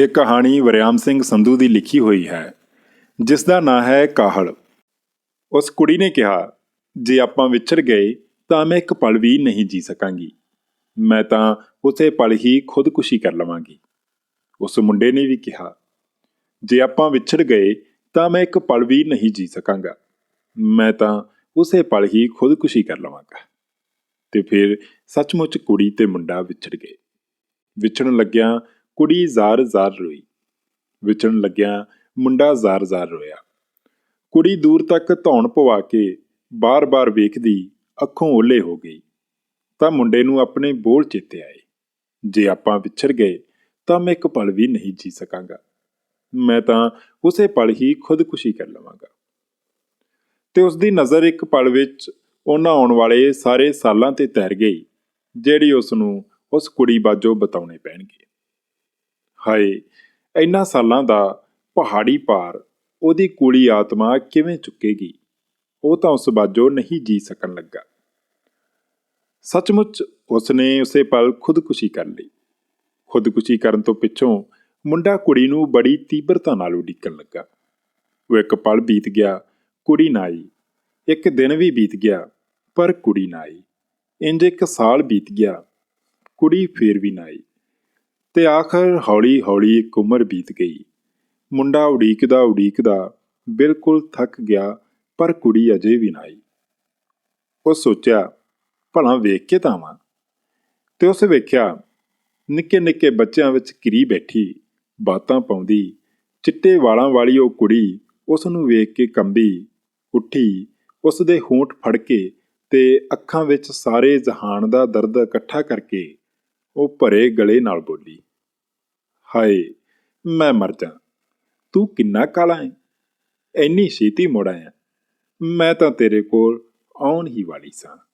ਇਹ ਕਹਾਣੀ ਵਰਿਆਮ ਸਿੰਘ ਸੰਧੂ ਦੀ ਲਿਖੀ ਹੋਈ ਹੈ, ਜਿਸ ਦਾ ਨਾਂ ਹੈ ਕਾਹਲ। ਉਸ ਕੁੜੀ ਨੇ ਕਿਹਾ, ਜੇ ਆਪਾਂ ਵਿਛੜ ਗਏ ਤਾਂ ਮੈਂ ਇੱਕ ਪਲ ਵੀ ਨਹੀਂ ਜੀ ਸਕਾਂਗੀ। ਮੈਂ ਤਾਂ ਉਸੇ ਪਲ ਹੀ ਖੁਦਕੁਸ਼ੀ ਕਰ ਲਵਾਂਗੀ। ਉਸ ਮੁੰਡੇ ਨੇ ਵੀ ਕਿਹਾ, ਜੇ ਆਪਾਂ ਵਿਛੜ ਗਏ ਤਾਂ ਮੈਂ ਇੱਕ ਪਲ ਵੀ ਨਹੀਂ ਜੀ ਸਕਾਂਗਾ। ਮੈਂ ਤਾਂ ਉਸੇ ਪਲ ਹੀ ਖੁਦਕੁਸ਼ੀ ਕਰ ਲਵਾਂਗਾ। ਤੇ ਫਿਰ ਸੱਚਮੁੱਚ ਕੁੜੀ ਤੇ ਮੁੰਡਾ ਵਿਛੜ ਗਏ। ਵਿਛੜਨ ਲੱਗਿਆਂ ਕੁੜੀ ਜ਼ਾਰ-ਜ਼ਾਰ ਰੋਈ। ਵਿਛੜਨ ਲੱਗਿਆ ਮੁੰਡਾ ਜ਼ਾਰ-ਜ਼ਾਰ ਰੋਇਆ। ਕੁੜੀ ਦੂਰ ਤੱਕ ਧੌਣ ਪਵਾ ਕੇ ਬਾਰ-ਬਾਰ ਵੇਖਦੀ ਅੱਖੋਂ ਓਲੇ ਹੋ ਗਈ। ਤਾਂ ਮੁੰਡੇ ਨੂੰ ਆਪਣੇ ਬੋਲ ਚੇਤੇ ਆਏ। ਜੇ ਆਪਾਂ ਵਿਛੜ ਗਏ ਤਾਂ ਮੈਂ ਇੱਕ ਪਲ ਵੀ ਨਹੀਂ ਜੀ ਸਕਾਂਗਾ। ਮੈਂ ਤਾਂ ਉਸੇ ਪਲ ਹੀ ਖੁਦਕੁਸ਼ੀ ਕਰ ਲਵਾਂਗਾ। ਤੇ ਉਸ ਦੀ ਨਜ਼ਰ ਇੱਕ ਪਲ ਵਿੱਚ ਉਹਨਾਂ ਆਉਣ ਵਾਲੇ ਸਾਰੇ ਸਾਲਾਂ ਤੇ ਤੈਰ ਗਈ, ਜਿਹੜੀ ਉਸ ਨੂੰ ਉਸ ਕੁੜੀ ਬਾਜੋਂ ਬਤਾਉਣੇ ਪੈਣਗੇ। ਹਾਏ, ਇੰਨਾ ਸਾਲਾਂ ਦਾ ਪਹਾੜੀ ਪਾਰ, ਉਹਦੀ ਕੁੜੀ ਆਤਮਾ ਕਿਵੇਂ ਚੁੱਕੇਗੀ? ਉਹ ਤਾਂ ਉਸ ਬਾਜੋ ਨਹੀਂ ਜੀ ਸਕਣ ਲੱਗਾ। ਸੱਚਮੁੱਚ ਉਸਨੇ ਉਸੇ ਪਲ ਖੁਦਕੁਸ਼ੀ ਕਰ ਲਈ। ਖੁਦਕੁਸ਼ੀ ਕਰਨ ਤੋਂ ਪਿੱਛੋਂ ਮੁੰਡਾ ਕੁੜੀ ਨੂੰ ਬੜੀ ਤੀਬਰਤਾ ਨਾਲ ਉਡੀਕਣ ਲੱਗਾ। ਉਹ ਇੱਕ ਪਲ ਬੀਤ ਗਿਆ, ਕੁੜੀ ਨਾ ਆਈ। ਇੱਕ ਦਿਨ ਵੀ ਬੀਤ ਗਿਆ, ਪਰ ਕੁੜੀ ਨਾ ਆਈ। ਇੰਜ ਇੱਕ ਸਾਲ ਬੀਤ ਗਿਆ, ਕੁੜੀ ਫੇਰ ਵੀ ਨਾ ਆਈ। ਤੇ ਆਖਰ ਹੌਲੀ ਹੌਲੀ ਇੱਕ ਉਮਰ ਬੀਤ ਗਈ। ਮੁੰਡਾ ਉਡੀਕਦਾ ਉਡੀਕਦਾ ਬਿਲਕੁਲ ਥੱਕ ਗਿਆ, ਪਰ ਕੁੜੀ ਅਜੇ ਵੀ ਨਾ ਆਈ। ਉਹ ਸੋਚਿਆ, ਭਲਾ ਵੇਖ ਕੇ ਤਾਂ ਆਵਾਂ। ਤੇ ਉਸ ਵੇਖਿਆ, ਨਿੱਕੇ ਨਿੱਕੇ ਬੱਚਿਆਂ ਵਿੱਚ ਕਿਰੀ ਬੈਠੀ, ਬਾਤਾਂ ਪਾਉਂਦੀ, ਚਿੱਟੇ ਵਾਲਾਂ ਵਾਲੀ ਉਹ ਕੁੜੀ ਉਸ ਨੂੰ ਵੇਖ ਕੇ ਕੰਬੀ, ਉੱਠੀ, ਉਸ ਦੇ ਹੋਂਠ ਫੜ ਕੇ ਤੇ ਅੱਖਾਂ ਵਿੱਚ ਸਾਰੇ ਜਹਾਨ ਦਾ ਦਰਦ ਇਕੱਠਾ ਕਰਕੇ ਉਹ ਭਰੇ ਗਲੇ ਨਾਲ ਬੋਲੀ, ਹਾਏ, ਮੈਂ ਮਰ ਜਾ। ਤੂੰ ਕਿੰਨਾ ਕਾਲਾ ਹੈ? ਐਨੀ ਛੇਤੀ ਮੁੜ ਆਇਆ। ਮੈਂ ਤਾਂ ਤੇਰੇ ਕੋਲ ਆਉਣ ਹੀ ਵਾਲੀ ਸਾਂ।